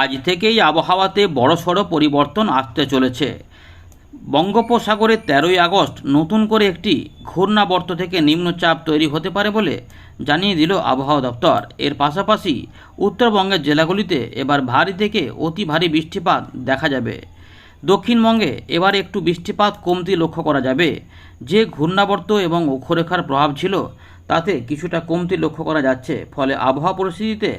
আজ থেকেই আবহাওয়াতে বড়সড় পরিবর্তন আসতে চলেছে। বঙ্গোপসাগরে তেরোই আগস্ট নতুন করে একটি ঘূর্ণাবর্ত থেকে নিম্নচাপ তৈরি হতে পারে বলে জানিয়ে দিল আবহাওয়া দপ্তর। এর পাশাপাশি উত্তরবঙ্গের জেলাগুলিতে এবার ভারী থেকে অতি ভারী বৃষ্টিপাত দেখা যাবে। দক্ষিণবঙ্গে এবার একটু বৃষ্টিপাত কমতি লক্ষ্য করা যাবে। যে ঘূর্ণাবর্ত এবং অক্ষরেখার প্রভাব ছিল, তাতে কিছুটা কমতি লক্ষ্য করা যাচ্ছে। ফলে আবহাওয়া পরিস্থিতিতে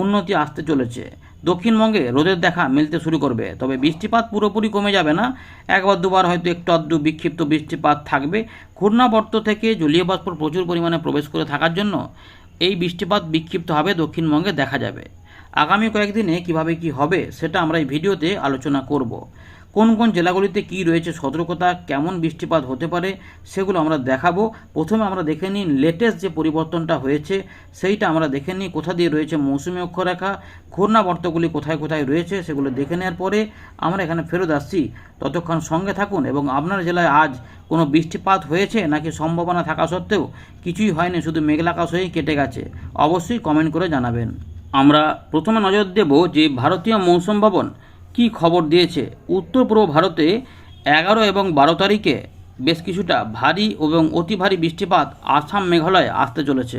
উন্নতি আসতে চলেছে। দক্ষিণবঙ্গে রোদের দেখা মিলতে শুরু করবে, তবে বৃষ্টিপাত পুরোপুরি কমে যাবে না। একবার দুবার হয়তো একটু আধটু বিক্ষিপ্ত বৃষ্টিপাত থাকবে। ঘূর্ণাবর্ত থেকে জলীয় বাষ্প প্রচুর পরিমাণে প্রবেশ করে থাকার জন্য এই বৃষ্টিপাত বিক্ষিপ্ত হবে দক্ষিণবঙ্গে দেখা যাবে। আগামী কয়েকদিনে কীভাবে কি হবে, সেটা আমরা এই ভিডিওতে আলোচনা করব। কোন কোন জেলাগুলিতে কি রয়েছে, সতর্কতা, কেমন বৃষ্টিপাত হতে পারে, সেগুলো আমরা দেখাবো। প্রথমে আমরা দেখে নিই লেটেস্ট যে পরিবর্তনটা হয়েছে, সেইটা আমরা দেখে নিই কোথা দিয়ে রয়েছে মৌসুমি অক্ষরেখা, ঘূর্ণাবর্তগুলি কোথায় কোথায় রয়েছে, সেগুলো দেখে নেওয়ার পরে আমরা এখানে ফেরত আসছি। ততক্ষণ সঙ্গে থাকুন এবং আপনার জেলায় আজ কোনো বৃষ্টিপাত হয়েছে নাকি সম্ভাবনা থাকা সত্ত্বেও কিছুই হয়নি, শুধু মেঘলা আকাশ হয়েই কেটে গেছে। অবশ্যই কমেন্ট করে জানাবেন। আমরা প্রথমে নজর দেব যে ভারতীয় মৌসুম ভবন কী খবর দিয়েছে? উত্তর পূর্ব ভারতে এগারো এবং বারো তারিখে বেশ কিছুটা ভারী এবং অতি ভারী বৃষ্টিপাত আসাম মেঘালয়ে আসতে চলেছে।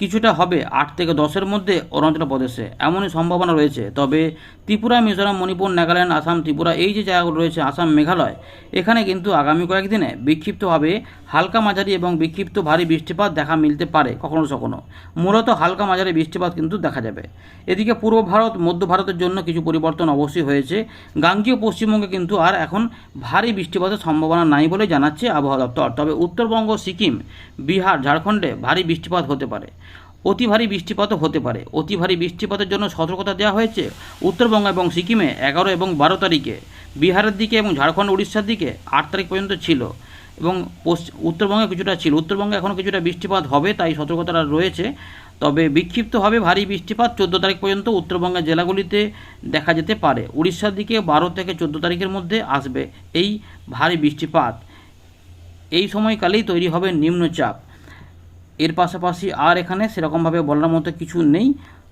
কিছুটা হবে আট থেকে দশের মধ্যে অরুণাচল প্রদেশে। এমনই সম্ভাবনা রয়েছে। তবে ত্রিপুরা, মিজোরাম, মণিপুর, নাগাল্যান্ড, আসাম, ত্রিপুরা এই যে জায়গাগুলো রয়েছে, আসাম মেঘালয়, এখানে কিন্তু আগামী কয়েকদিনে বিক্ষিপ্তভাবে হালকা মাঝারি এবং বিক্ষিপ্ত ভারী বৃষ্টিপাত দেখা মিলতে পারে কখনো কখনো। মূলত হালকা মাঝারি বৃষ্টিপাত কিন্তু দেখা যাবে। এদিকে পূর্ব ভারত, মধ্য ভারতের জন্য কিছু পরিবর্তন অবশ্যই হয়েছে। গাঙ্গীয় পশ্চিমবঙ্গে কিন্তু আর এখন ভারী বৃষ্টিপাতের সম্ভাবনা নাই বলে জানাচ্ছে আবহাওয়া দপ্তর। তবে উত্তরবঙ্গ, সিকিম, বিহার, ঝাড়খণ্ডে ভারী বৃষ্টিপাত হতে পারে। অতি ভারী বৃষ্টিপাতও হতে পারে। অতি ভারী বৃষ্টিপাতের জন্য সতর্কতা দেওয়া হয়েছে উত্তরবঙ্গ এবং সিকিমে এগারো এবং বারো তারিখে। বিহারের দিকে এবং ঝাড়খণ্ড, উড়িষ্যার দিকে আট তারিখ পর্যন্ত ছিল এবং পশ্চিম উত্তরবঙ্গে কিছুটা ছিল। উত্তরবঙ্গে এখনও কিছুটা বৃষ্টিপাত হবে তাই সতর্কতাটা রয়েছে। তবে বিক্ষিপ্ত হবে ভারী বৃষ্টিপাত চোদ্দ তারিখ পর্যন্ত উত্তরবঙ্গের জেলাগুলিতে দেখা যেতে পারে। উড়িষ্যার দিকে বারো থেকে চোদ্দ তারিখের মধ্যে আসবে এই ভারী বৃষ্টিপাত। এই সময়কালেই তৈরি হবে নিম্নচাপ। এর পাশাপাশি আর এখানে সেরকমভাবে বলার মতো কিছু নেই।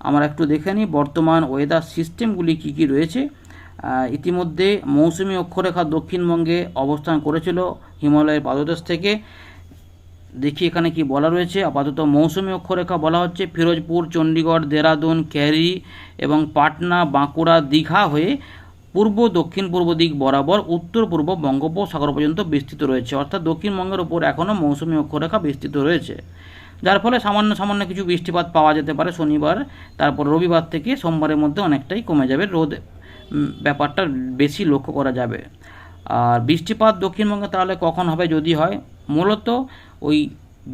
আমরা একটু দেখে নিই, বর্তমান ওয়েদার সিস্টেমগুলি কী কী রয়েছে। ইতিমধ্যে মৌসুমি অক্ষরেখা দক্ষিণবঙ্গে অবস্থান করেছিল হিমালয়ের পাদদেশ থেকে। দেখি এখানে কি বলা রয়েছে। আপাতত মৌসুমি অক্ষরেখা বলা হচ্ছে ফিরোজপুর, চণ্ডীগড়, দেরাদুন, ক্যারি এবং পাটনা, বাঁকুড়া, দীঘা হয়ে পূর্ব, দক্ষিণ, পূর্ব দিক বরাবর, উত্তর, পূর্ব বঙ্গোপসাগর পর্যন্ত বিস্তৃত রয়েছে। অর্থাৎ দক্ষিণবঙ্গের উপর এখনও মৌসুমি অক্ষরেখা বিস্তৃত রয়েছে। যার ফলে সামান্য সামান্য কিছু বৃষ্টিপাত পাওয়া যেতে পারে শনিবার, তারপর রবিবার থেকে সোমবারের মধ্যে অনেকটাই কমে যাবে। রোদ ব্যাপারটা বেশি লক্ষ্য করা যাবে। আর বৃষ্টিপাত দক্ষিণবঙ্গে তাহলে কখন হবে যদি হয়? মূলত ওই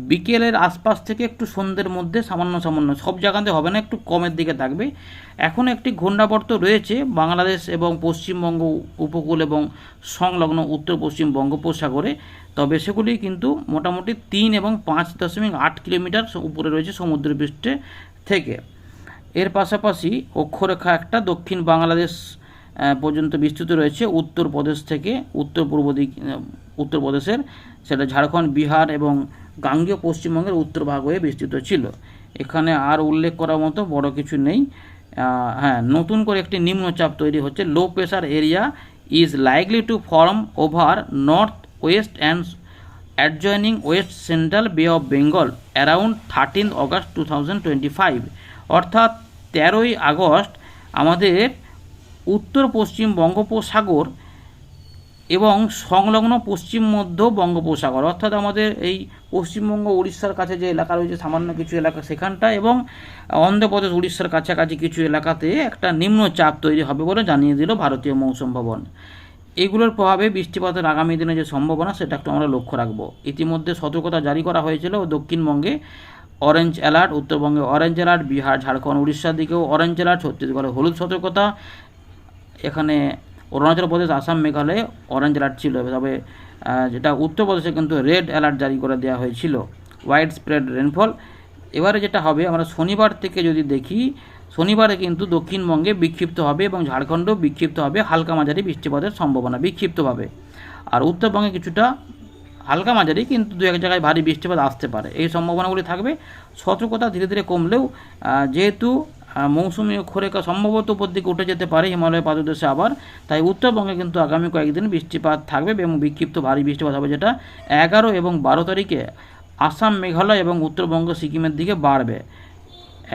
বিকেলের আশপাশ থেকে একটু সন্ধ্যের মধ্যে সামান্য সামান্য, সব জায়গাতে হবে না, একটু কমের দিকে থাকবে। এখন একটি ঘূর্ণাবর্ত রয়েছে বাংলাদেশ এবং পশ্চিমবঙ্গ উপকূল এবং সংলগ্ন উত্তর পশ্চিম বঙ্গোপসাগরে, তবে সেগুলি কিন্তু মোটামুটি তিন এবং পাঁচ দশমিক আট কিলোমিটার উপরে রয়েছে সমুদ্রপৃষ্ঠে থেকে। এর পাশাপাশি অক্ষরেখা একটা দক্ষিণ বাংলাদেশ পর্যন্ত বিস্তৃত রয়েছে। উত্তরপ্রদেশ থেকে উত্তর পূর্ব দিক, উত্তরপ্রদেশের, সেটা ঝাড়খণ্ড, বিহার এবং গাঙ্গীয় পশ্চিমবঙ্গের উত্তর ভাগ হয়ে বিস্তৃত ছিল। এখানে আর উল্লেখ করার মতো বড় কিছু নেই। হ্যাঁ নতুন করে একটি নিম্নচাপ তৈরি হচ্ছে। Low pressure area is likely to form over north west and adjoining west central bay of Bengal around thirteen August two thousand twenty five অর্থাৎ তেরোই আগস্ট আমাদের উত্তর পশ্চিম বঙ্গোপসাগর এবং সংলগ্ন পশ্চিম মধ্য বঙ্গোপসাগর, অর্থাৎ আমাদের এই পশ্চিমবঙ্গ উড়িষ্যার কাছে যে এলাকা রয়েছে, সামান্য কিছু এলাকা সেখানটা এবং অন্ধ্রপ্রদেশ উড়িষ্যার কাছাকাছি কিছু এলাকাতে একটা নিম্নচাপ তৈরি হবে বলে জানিয়ে দিল ভারতীয় মৌসুম ভবন। এগুলোর প্রভাবে বৃষ্টিপাতের আগামী দিনে যে সম্ভাবনা, সেটা একটু আমরা লক্ষ্য রাখব। ইতিমধ্যে সতর্কতা জারি করা হয়েছিল দক্ষিণবঙ্গে অরেঞ্জ অ্যালার্ট, উত্তরবঙ্গে অরেঞ্জ অ্যালার্ট, বিহার, ঝাড়খণ্ড, উড়িষ্যার দিকেও অরেঞ্জ অ্যালার্ট, ছত্তিশগড়ে হলুদ সতর্কতা, এখানে অরুণাচল প্রদেশ, আসাম, মেঘালয়ে অরেঞ্জ অ্যালার্ট ছিল। তবে যেটা উত্তরপ্রদেশে কিন্তু রেড অ্যালার্ট জারি করে দেওয়া হয়েছিল। ওয়াইড স্প্রেড রেনফল এবারে যেটা হবে, আমরা শনিবার থেকে যদি দেখি, শনিবারে কিন্তু দক্ষিণবঙ্গে বিক্ষিপ্ত হবে এবং ঝাড়খণ্ডও বিক্ষিপ্ত হবে। হালকা মাঝারি বৃষ্টিপাতের সম্ভাবনা বিক্ষিপ্তভাবে। আর উত্তরবঙ্গে কিছুটা হালকা মাঝারি, কিন্তু দু এক জায়গায় ভারী বৃষ্টিপাত আসতে পারে। এই সম্ভাবনাগুলি থাকবে। সতর্কতা ধীরে ধীরে কমলেও যেহেতু মৌসুমি অক্ষরেখা সম্ভবত উপর দিকে উঠে যেতে পারে হিমালয় পাদদেশে আবার। তাই উত্তরবঙ্গে কিন্তু আগামী কয়েকদিন বৃষ্টিপাত থাকবে এবং বিক্ষিপ্ত ভারী বৃষ্টিপাত হবে, যেটা এগারো এবং বারো তারিখে আসাম, মেঘালয় এবং উত্তরবঙ্গ, সিকিমের দিকে বাড়বে।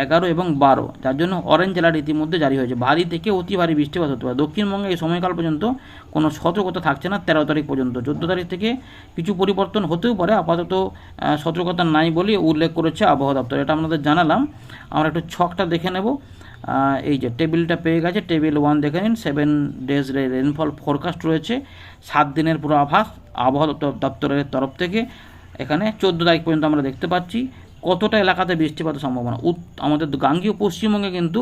এগারো এবং বারো, যার জন্য অরেঞ্জ অ্যালার্ট ইতিমধ্যে জারি হয়েছে। ভারী থেকে অতি ভারী বৃষ্টিপাত হতে পারে। দক্ষিণবঙ্গে এই সময়কাল পর্যন্ত কোনো সতর্কতা থাকছে না তেরো তারিখ পর্যন্ত। চোদ্দ তারিখ থেকে কিছু পরিবর্তন হতেও পারে। আপাতত সতর্কতা নাই বলে উল্লেখ করেছে আবহাওয়া দপ্তর। এটা আপনাদের জানালাম। আমরা একটু ছকটা দেখে নেব। এই যে টেবিলটা পেয়ে গেছে। টেবিল ওয়ান দেখে নিন। সেভেন ডেজ রেনফল ফোরকাস্ট রয়েছে। সাত দিনের পুরো আভাস আবহাওয়া দপ্তর- দপ্তরের তরফ থেকে। এখানে চোদ্দ তারিখ পর্যন্ত আমরা দেখতে পাচ্ছি। কতটা এলাকাতে বৃষ্টিপাতের সম্ভাবনা? আমাদের গাঙ্গীয় পশ্চিমবঙ্গে কিন্তু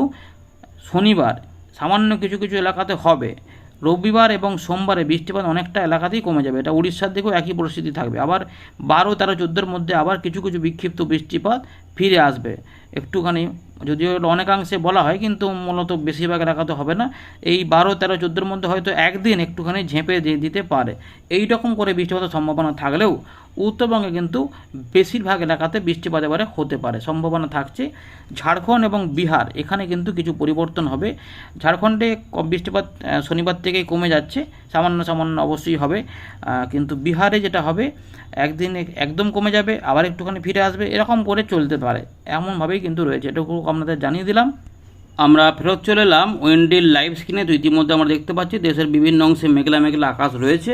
শনিবার সামান্য কিছু কিছু এলাকাতে হবে। রবিবার এবং সোমবারে বৃষ্টিপাত অনেকটা এলাকাতেই কমে যাবে। এটা উড়িষ্যার দিকেও একই পরিস্থিতি থাকবে। আবার বারো তেরো চোদ্দোর মধ্যে আবার কিছু কিছু বিক্ষিপ্ত বৃষ্টিপাত ফিরে আসবে। একটুখানি, যদিও অনেকাংশে বলা হয়, কিন্তু মূলত বেশিরভাগ এলাকাতে হবে না। এই বারো, তেরো, চোদ্দোর মধ্যে হয়তো একদিন একটুখানি ঝেঁপে দিয়ে দিতে পারে। এই রকম করে বৃষ্টিপাতের সম্ভাবনা থাকলেও উত্তরবঙ্গে কিন্তু বেশিরভাগ এলাকাতে বৃষ্টিপাত এবারে হতে পারে। সম্ভাবনা থাকছে ঝাড়খণ্ড এবং বিহার। এখানে কিন্তু কিছু পরিবর্তন হবে। ঝাড়খণ্ডে বৃষ্টিপাত শনিবার থেকেই কমে যাচ্ছে। সামান্য সামান্য অবশ্যই হবে। কিন্তু বিহারে যেটা হবে, একদিন একদম কমে যাবে, আবার একটুখানি ফিরে আসবে। এরকম করে চলতে পারে। এমনভাবেই কিন্তু রয়েছে। এটুকু আপনাদের জানিয়ে দিলাম। আমরা ফেরত চলে এলাম ওয়েন্ডিল লাইভ স্ক্রিনে তো ইতিমধ্যে আমরা দেখতে পাচ্ছি, দেশের বিভিন্ন অংশে মেঘলা মেঘলা আকাশ রয়েছে।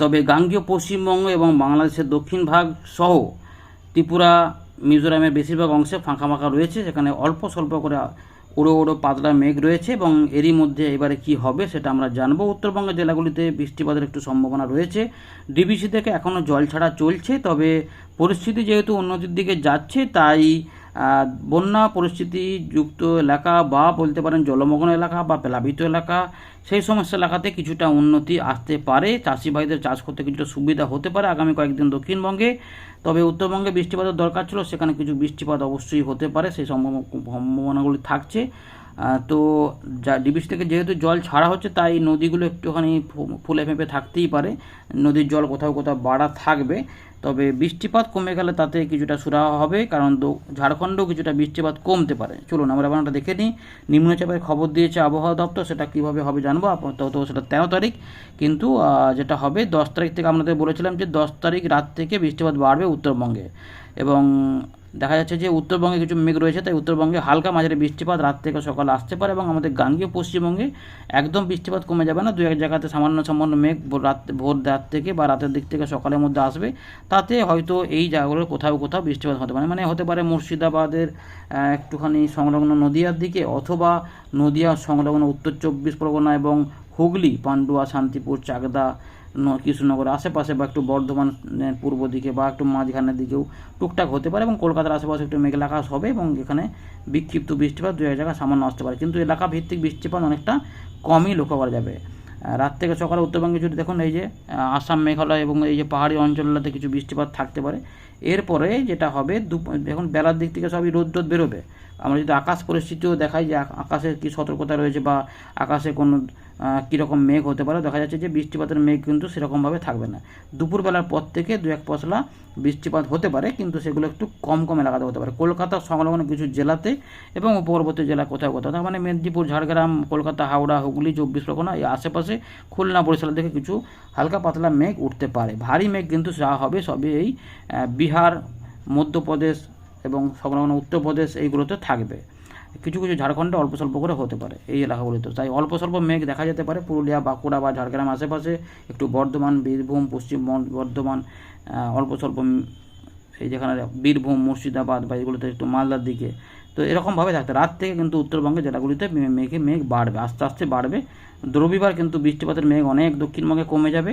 তবে গাঙ্গীয় পশ্চিমবঙ্গ এবং বাংলাদেশের দক্ষিণ ভাগ সহ ত্রিপুরা, মিজোরামের বেশিরভাগ অংশে ফাঁকা ফাঁকা রয়েছে। সেখানে অল্প স্বল্প করে উড়ো উড়ো পাতলা মেঘ রয়েছে এবং এরই মধ্যে এবারে কি হবে সেটা আমরা জানব। উত্তরবঙ্গের জেলাগুলিতে বৃষ্টিপাতের একটু সম্ভাবনা রয়েছে। ডিবিসি থেকে এখনও জল ছাড়া চলছে, তবে পরিস্থিতি যেহেতু উন্নতির দিকে যাচ্ছে, তাই বন্যা পরিস্থিতি যুক্ত এলাকা বা বলতে পারেন জলমগ্ন এলাকা বা প্লাবিত এলাকা, সেই সমস্ত এলাকাতে কিছুটা উন্নতি আসতে পারে। চাষি ভাইদের চাষ করতে কিছুটা সুবিধা হতে পারে আগামী কয়েকদিন দক্ষিণবঙ্গে। তবে উত্তরবঙ্গে বৃষ্টিপাতের দরকার ছিল, সেখানে কিছু বৃষ্টিপাত অবশ্যই হতে পারে, সেই সম্ভাবনা সম্ভাবনাগুলি থাকছে। তো যা ডিবিস থেকে যেহেতু জল ছাড়া হচ্ছে, তাই নদীগুলো একটুখানি ফুলে ফেঁপে থাকতেই পারে। নদীর জল কোথাও কোথাও বাড়া থাকবে। তবে বৃষ্টিপাত কমে গেলে তাতে কিছুটা সুরাহা হবে, কারণ ঝাড়খণ্ডেও কিছুটা বৃষ্টিপাত কমতে পারে। চলুন, আমরা এবার দেখে নিই। নিম্নচাপের খবর দিয়েছে আবহাওয়া দপ্তর, সেটা কীভাবে হবে জানব, আপাতত সেটা তেরো তারিখ। কিন্তু যেটা হবে, দশ তারিখ থেকে আপনাদের বলেছিলাম যে দশ তারিখ রাত থেকে বৃষ্টিপাত বাড়বে উত্তরবঙ্গে। এবং দেখা যাচ্ছে যে উত্তরবঙ্গে কিছু মেঘ রয়েছে, তাই উত্তরবঙ্গে হালকা মাঝারি বৃষ্টিপাত রাত থেকে সকাল আসতে পারে এবং আমাদের গাঙ্গীয় পশ্চিমবঙ্গে একদম বৃষ্টিপাত কমে যাবে না। দু এক জায়গাতে সামান্য সামান্য মেঘ রাত, ভোর রাত থেকে বা রাতের দিক থেকে সকালের মধ্যে আসবে। তাতে হয়তো এই জায়গাগুলোর কোথাও কোথাও বৃষ্টিপাত হতে পারে। মানে হতে পারে মুর্শিদাবাদের একটুখানি সংলগ্ন নদিয়ার দিকে অথবা নদিয়া সংলগ্ন উত্তর চব্বিশ পরগনা এবং হুগলি, পান্ডুয়া, শান্তিপুর, চাকদা কৃষ্ণনগর আশেপাশে বা একটু বর্ধমান পূর্ব দিকে বা একটু মাঝখানের দিকেও টুকটাক হতে পারে এবং কলকাতার আশেপাশে একটু মেঘলা আকাশ হবে এবং এখানে বিক্ষিপ্ত বৃষ্টিপাত দু এক জায়গায় সামান্য আসতে পারে। কিন্তু এলাকা ভিত্তিক বৃষ্টিপাত অনেকটা কমই লক্ষ্য করা যাবে। রাত থেকে সকালে উত্তরবঙ্গে যদি দেখুন, এই যে আসাম, মেঘালয় এবং এই যে পাহাড়ি অঞ্চলগুলোতে কিছু বৃষ্টিপাত থাকতে পারে। এরপরে যেটা হবে এখন বেলার দিক থেকে সবই রোদ রোদ বেরোবে। আমরা যদি আকাশ পরিস্থিতিও দেখাই যে আক- আকাশে কী সতর্কতা রয়েছে বা আকাশে কোনো কীরকম মেঘ হতে পারে, দেখা যাচ্ছে যে বৃষ্টিপাতের মেঘ কিন্তু সেরকমভাবে থাকবে না। দুপুরবেলার পর থেকে দু এক পশলা বৃষ্টিপাত হতে পারে, কিন্তু সেগুলো একটু কম কম এলাকাতে হতে পারে। কলকাতা সংলগ্ন কিছু জেলাতে এবং উপকূলবর্তী জেলা কোথাও কোথাও মানে মেদিনীপুর, ঝাড়গ্রাম, কলকাতা, হাওড়া, হুগলি, চব্বিশ পরগনা, এই আশেপাশে খুলনা বরিশাল থেকে কিছু হালকা পাতলা মেঘ উঠতে পারে। ভারী মেঘ কিন্তু যা হবে সবই এই বিহার, মধ্যপ্রদেশ এবং সংলগ্ন উত্তরপ্রদেশ এইগুলোতে থাকবে। কিছু কিছু ঝাড়খণ্ডে অল্প স্বল্প করে হতে পারে এই এলাকাগুলিতে। তাই অল্প স্বল্প মেঘ দেখা যেতে পারে। পুরুলিয়া, বাঁকুড়া বা ঝাড়গ্রাম আশেপাশে একটু বর্ধমান, বীরভূম, পশ্চিম বর্ধমান অল্প স্বল্প এই যেখানে বীরভূম, মুর্শিদাবাদ বা এগুলোতে একটু মালদার দিকে। তো এরকমভাবে থাকতে রাত থেকে কিন্তু উত্তরবঙ্গের জেলাগুলিতে মেঘে মেঘ বাড়বে, আস্তে আস্তে বাড়বে। রবিবার কিন্তু বৃষ্টিপাতের মেঘ অনেক দক্ষিণবঙ্গে কমে যাবে।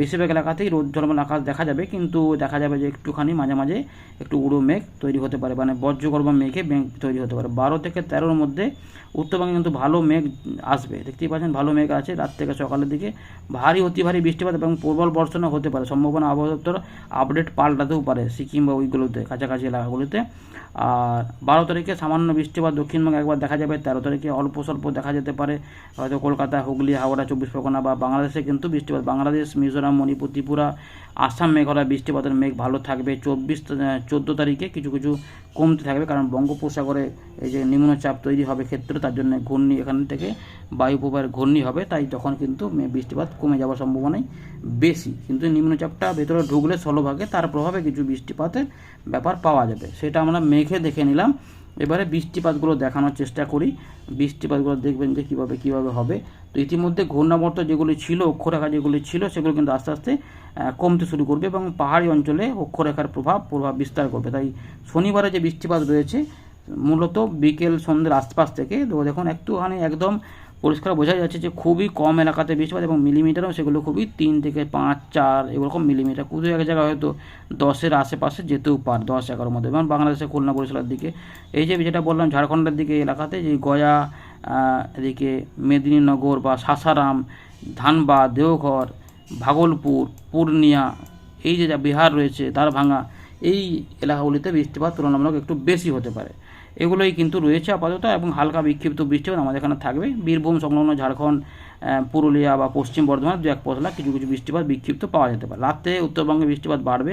বেশিরভাগ এলাকাতেই রোদ ঝলমল আকাশ দেখা যাবে, কিন্তু দেখা যাবে যে একটুখানি মাঝে মাঝে একটু উড়ো মেঘ তৈরি হতে পারে মানে বজ্রগর্ভ মেঘে মেঘ তৈরি হতে পারে। বারো থেকে তেরোর মধ্যে উত্তরবঙ্গে কিন্তু ভালো মেঘ আসবে। দেখতেই পাচ্ছেন, ভালো মেঘ আছে রাত থেকে সকালের দিকে। ভারী, অতি ভারী বৃষ্টিপাত এবং প্রবল বর্ষণও হতে পারে। সম্ভাবনা আবহাওয়া দপ্তর আপডেট পাল্টাতেও পারে সিকিম বা ওইগুলোতে, কাছাকাছি এলাকাগুলোতে। আর বারো তারিখে সামান্য বৃষ্টিপাত দক্ষিণবঙ্গে একবার দেখা যাবে, তেরো তারিখে অল্প স্বল্প দেখা যেতে পারে। হয়তো কলকাতা হুগলি, হাওড়া, চব্বিশ পরগনা বা বাংলাদেশে কিন্তু বৃষ্টিপাত। বাংলাদেশ, মিজোরাম, মণিপুর, ত্রিপুরা, আসাম, মেঘালয় বৃষ্টিপাতের মেঘ ভালো থাকবে। চব্বিশ চোদ্দ তারিখে কিছু কিছু কমতে থাকবে কারণ বঙ্গোপসাগরে এই যে নিম্নচাপ তৈরি হবে ক্ষেত্রে, তার জন্য ঘূর্ণি এখান থেকে বায়ু প্রবাহের ঘূর্ণি হবে, তাই তখন কিন্তু বৃষ্টিপাত কমে যাওয়ার সম্ভাবনাই বেশি। কিন্তু নিম্নচাপটা ভেতরে ঢুকলে স্থলভাগে তার প্রভাবে কিছু বৃষ্টিপাতের ব্যাপার পাওয়া যাবে। সেটা আমরা মেঘে দেখে নিলাম। এবারে বৃষ্টিপাতগুলো দেখানোর চেষ্টা করি। বৃষ্টিপাতগুলো দেখবেন যে কীভাবে কীভাবে হবে। তো ইতিমধ্যে ঘূর্ণাবর্ত যেগুলি ছিল, অক্ষরেখা যেগুলি ছিল, সেগুলো কিন্তু আস্তে আস্তে কমতে শুরু করবে এবং পাহাড়ি অঞ্চলে অক্ষরেখার প্রভাব প্রভাব বিস্তার করবে। তাই শনিবারে যে বৃষ্টিপাত রয়েছে, মূলত বিকেল সন্ধ্যের আশপাশ থেকে দেখুন একটুখানি একদম পরিষ্কার বোঝা যাচ্ছে যে খুবই কম এলাকাতে বৃষ্টিপাত এবং মিলিমিটারও সেগুলো খুবই তিন থেকে পাঁচ, চার এরকম মিলিমিটার। কুদু এক জায়গায় হয়তো দশের আশেপাশে যেতেও পার, দশ এগারোর মধ্যে। এবং বাংলাদেশের খুলনা বরিশালের দিকে। এই যে যেটা বললাম, ঝাড়খণ্ডের দিকে এলাকাতে, যে গয়া এদিকে মেদিনীনগর বা সাসারাম ধানবাদ দেওঘর, ভাগলপুর, পূর্ণিয়া, এই যে যা বিহার রয়েছে দারভাঙা এই এলাকাগুলিতে বৃষ্টিপাত তুলনামূলক একটু বেশি হতে পারে। এগুলোই কিন্তু রয়েছে আপাতত এবং হালকা বিক্ষিপ্ত বৃষ্টিপাত আমাদের এখানে থাকবে। বীরভূম, সংলগ্ন ঝাড়খণ্ড পুরুলিয়া বা পশ্চিম বর্ধমান দু এক পশলা কিছু কিছু বৃষ্টিপাত বিক্ষিপ্ত পাওয়া যেতে পারে। রাত্রে উত্তরবঙ্গে বৃষ্টিপাত বাড়বে।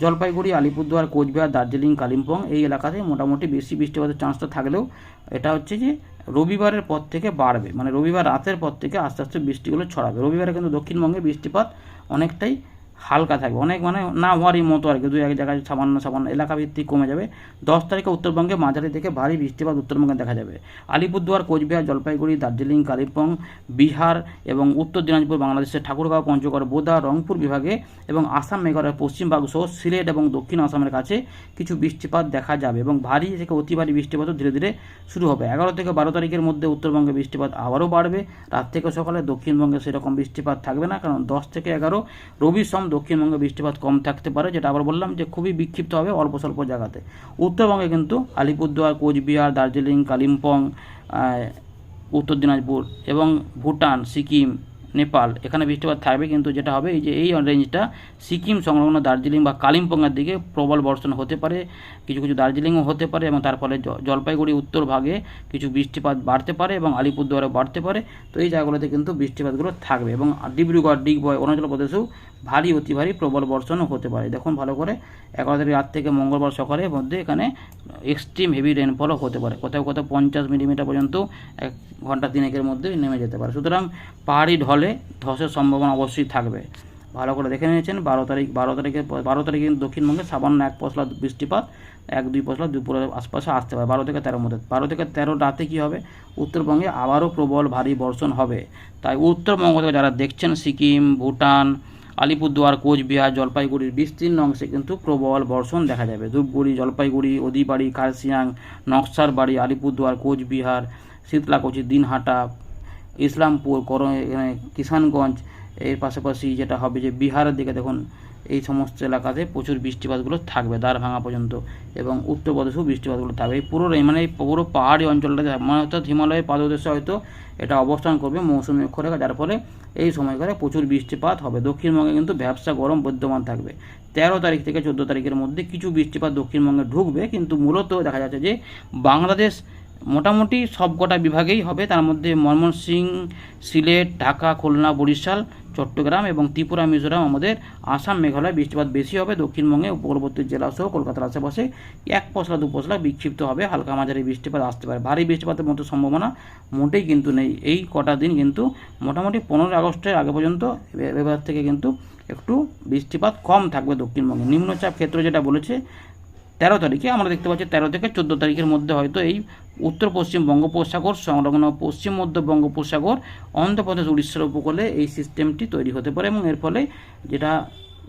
জলপাইগুড়ি, আলিপুরদুয়ার, কোচবিহার, দার্জিলিং, কালিম্পং এই এলাকাতে মোটামুটি বেশি বৃষ্টিপাতের চান্সটা থাকলেও, এটা হচ্ছে যে রবিবারের পর থেকে বাড়বে। মানে রবিবার রাতের পর থেকে আস্তে আস্তে বৃষ্টিগুলো ছড়াবে। রবিবারে কিন্তু দক্ষিণবঙ্গে বৃষ্টিপাত অনেকটাই হালকা থাকবে। অনেক মানে না হওয়ারই মতো আর কি। দু এক জায়গায় সামান্য সামান্য এলাকা ভিত্তিক কমে যাবে। দশ তারিখে উত্তরবঙ্গে মাঝারি থেকে ভারী বৃষ্টিপাত উত্তরবঙ্গে দেখা যাবে। আলিপুরদুয়ার, কোচবিহার, জলপাইগুড়ি, দার্জিলিং, কালিম্পং, বিহার এবং উত্তর দিনাজপুর, বাংলাদেশের ঠাকুরগাঁও, পঞ্চগড়, বোদা, রংপুর বিভাগে এবং আসাম মেঘালয়ের পশ্চিমবঙ্গ সহ সিলেট এবং দক্ষিণ আসামের কাছে কিছু বৃষ্টিপাত দেখা যাবে এবং ভারী থেকে অতি ভারী বৃষ্টিপাতও ধীরে ধীরে শুরু হবে। এগারো থেকে বারো তারিখের মধ্যে উত্তরবঙ্গে বৃষ্টিপাত আবারও বাড়বে। রাত থেকে সকালে দক্ষিণবঙ্গে সেরকম বৃষ্টিপাত থাকবে না, কারণ দশ থেকে এগারো রবি সম দক্ষিণবঙ্গে বৃষ্টিপাত কম থাকতে পারে, যেটা আবার বললাম যে খুবই বিক্ষিপ্ত হবে অল্প স্বল্প জায়গাতে। উত্তরবঙ্গে কিন্তু আলিপুরদুয়ার, কোচবিহার, দার্জিলিং, কালিম্পং উত্তর দিনাজপুর এবং ভুটান, সিকিম, নেপাল এখানে বৃষ্টিপাত থাকবে, কিন্তু যেটা হবে এই যে এই রেঞ্জটা সিকিম সংলগ্ন দার্জিলিং বা কালিম্পংয়ের দিকে প্রবল বর্ষণ হতে পারে, কিছু কিছু দার্জিলিংও হতে পারে এবং তার ফলে জলপাইগুড়ি উত্তর ভাগে কিছু বৃষ্টিপাত বাড়তে পারে এবং আলিপুরদুয়ারে বাড়তে পারে। তো এই জায়গাগুলোতে কিন্তু বৃষ্টিপাতগুলো থাকবে এবং ডিব্রুগড়, ডিগবয়, অরুণাচল প্রদেশেও ভারী, অতি ভারী, প্রবল বর্ষণও হতে পারে। দেখুন, ভালো করে এগারো তারিখ রাত থেকে মঙ্গলবার সকালের মধ্যে এখানে এক্সট্রিম হেভি রেনফলও হতে পারে। কোথাও কোথাও পঞ্চাশ মিলিমিটার পর্যন্ত এক ঘণ্টা তিনেকের মধ্যে নেমে যেতে পারে। সুতরাং পাহাড়ি ঢলে ধসের সম্ভাবনা অবশ্যই থাকবে। ভালো করে দেখে নিয়েছেন, বারো তারিখ, বারো তারিখের বারো তারিখে কিন্তু দক্ষিণবঙ্গে সামান্য এক পশলা বৃষ্টিপাত, এক দুই পশলা দুপুরের আশপাশে আসতে পারে। বারো থেকে তেরোর মধ্যে, বারো থেকে তেরো রাতে কী হবে? উত্তরবঙ্গে আবারও প্রবল ভারী বর্ষণ হবে। তাই উত্তরবঙ্গ থেকে যারা দেখছেন, সিকিম, ভুটান আলিপুরদুয়ার, কোচবিহার, জলপাইগুড়ির বিস্তীর্ণ অংশে কিন্তু প্রবল বর্ষণ দেখা যাবে। ধূপগুড়ি, জলপাইগুড়ি অদিবাড়ি নকশার বাড়ি আলিপুরদুয়ার, কোচবিহার, শীতলাকুচি, দিনহাটা, ইসলামপুর, কর কিষানগঞ্জ, এর পাশাপাশি যেটা হবে যে বিহারের দিকে দেখুন এই সমস্ত এলাকাতে প্রচুর বৃষ্টিপাতগুলো থাকবে দ্বারভাঙা পর্যন্ত। এবং উত্তরপ্রদেশেও বৃষ্টিপাতগুলো থাকবে। এই পুরো মানে এই পুরো পাহাড়ি অঞ্চলটাতে মানে অর্থাৎ হিমালয়ের পাদদেশে হয়তো এটা অবস্থান করবে মৌসুমি অক্ষরেখা, যার ফলে এই সময়কালে প্রচুর বৃষ্টিপাত হবে। দক্ষিণবঙ্গে কিন্তু ব্যবসা গরম বিদ্যমান থাকবে। তেরো তারিখ থেকে চোদ্দ তারিখের মধ্যে কিছু বৃষ্টিপাত দক্ষিণবঙ্গে ঢুকবে, কিন্তু মূলত দেখা যাচ্ছে যে বাংলাদেশ মোটামুটি সবকটা বিভাগেই হবে। তার মধ্যে ময়মনসিংহ সিলেট, ঢাকা, খুলনা, বরিশাল, চট্টগ্রাম এবং ত্রিপুরা, মিজোরাম আমাদের আসাম, মেঘালয় বৃষ্টিপাত বেশি হবে। দক্ষিণবঙ্গে উপকূলবর্তী জেলা সহ কলকাতার আশেপাশে এক পশলা, দু পশলা বিক্ষিপ্ত হবে। হালকা মাঝারি বৃষ্টিপাত আসতে পারে। ভারী বৃষ্টিপাতের মতো সম্ভাবনা মোটেই কিন্তু নেই। এই কটা দিন কিন্তু মোটামুটি পনেরোই আগস্টের আগে পর্যন্ত এবার থেকে কিন্তু একটু বৃষ্টিপাত কম থাকবে দক্ষিণবঙ্গে। নিম্নচাপ ক্ষেত্র যেটা বলেছে তেরো তারিখে, আমরা দেখতে পাচ্ছি তেরো থেকে চোদ্দ তারিখের মধ্যে হয়তো এই উত্তর পশ্চিম বঙ্গোপসাগর সংলগ্ন পশ্চিম মধ্য বঙ্গোপসাগর, অন্ধ্রপ্রদেশ, উড়িষ্যার উপকূলে এই সিস্টেমটি তৈরি হতে পারে এবং এর ফলে যেটা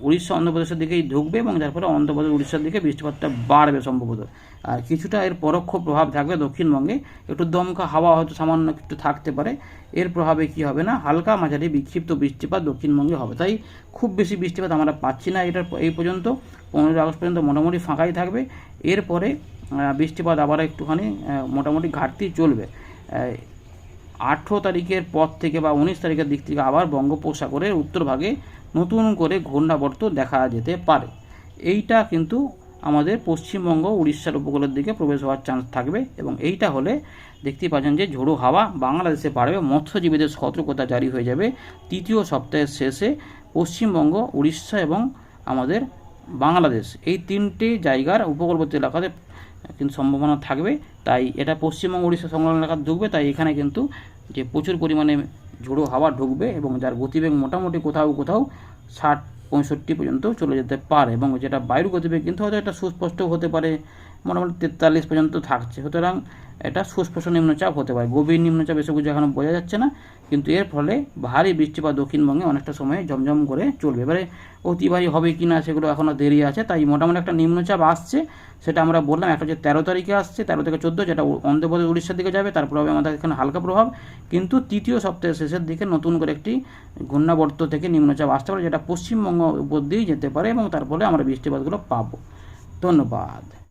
উড়িষ্যা অন্ধ্রপ্রদেশের দিকেই ঢুকবে এবং যার ফলে অন্ধ্রপ্রদেশ উড়িষ্যার দিকে বৃষ্টিপাতটা বাড়বে সম্ভবত। আর কিছুটা এর পরোক্ষ প্রভাব থাকবে দক্ষিণবঙ্গে। একটু দমকা হাওয়া হয়তো সামান্য একটু থাকতে পারে। এর প্রভাবে কি হবে না? হালকা মাঝারি বিক্ষিপ্ত বৃষ্টিপাত দক্ষিণবঙ্গে হবে। তাই খুব বেশি বৃষ্টিপাত আমরা পাচ্ছি না এটার এই পর্যন্ত। পনেরোই আগস্ট পর্যন্ত মোটামুটি ফাঁকাই থাকবে। এরপরে বৃষ্টিপাত আবার একটুখানি মোটামুটি ঘাটতি চলবে। আঠেরো তারিখের পর থেকে বা উনিশ তারিখের দিক থেকে আবার বঙ্গোপসাগরের উত্তর ভাগে নতুন করে ঘূর্ণাবর্ত দেখা যেতে পারে। এইটা কিন্তু আমাদের পশ্চিমবঙ্গ, উড়িষ্যার উপকূলের দিকে প্রবেশ হওয়ার চান্স থাকবে এবং এইটা হলে দেখতে পাচ্ছেন যে ঝোড়ো হাওয়া বাংলাদেশে বাড়বে, মৎস্যজীবীদের সতর্কতা জারি হয়ে যাবে। তৃতীয় সপ্তাহের শেষে পশ্চিমবঙ্গ, উড়িষ্যা এবং আমাদের বাংলাদেশ এই তিনটে জায়গার উপকূলবর্তী এলাকাতে কিন্তু সম্ভাবনা থাকবে। তাই এটা পশ্চিমবঙ্গ, উড়িষ্যা সংলগ্ন এলাকা ঢুকবে, তাই এখানে কিন্তু যে প্রচুর পরিমাণে ঝোড়ো হাওয়া ঢুকবে এবং যার গতিবেগ মোটামুটি কোথাও কোথাও ষাট, পঁয়ষট্টি পর্যন্ত চলে যেতে পারে এবং যেটা বায়ুর গতিবেগ কিন্তু হয়তো এটা সুস্পষ্ট হতে পারে। মোটামুটি তেতাল্লিশ পর্যন্ত থাকছে। সুতরাং এটা সুস্পষ্ট নিম্নচাপ হতে পারে। গভীর নিম্নচাপ এসব কিছু বোঝা যাচ্ছে না, কিন্তু এর ফলে ভারী বৃষ্টিপাত দক্ষিণবঙ্গে অনেকটা সময় ঝমঝম করে চলবে। এবারে অতি ভারী হবে কি না সেগুলো এখনও দেরি আছে, তাই মোটামুটি একটা নিম্নচাপ আসছে, সেটা আমরা বললাম। একটা হচ্ছে তেরো তারিখে আসছে, তেরো থেকে চোদ্দ, যেটা অন্ধ্রপ্রদেশ উড়িষ্যার দিকে যাবে, তারপর হবে আমাদের এখানে হালকা প্রভাব। কিন্তু তৃতীয় সপ্তাহের শেষের দিকে নতুন করে একটি ঘূর্ণাবর্ত থেকে নিম্নচাপ আসতে পারে, যেটা পশ্চিমবঙ্গ উপর দিয়েই যেতে পারে এবং তার ফলে আমরা বৃষ্টিপাতগুলো পাবো। ধন্যবাদ।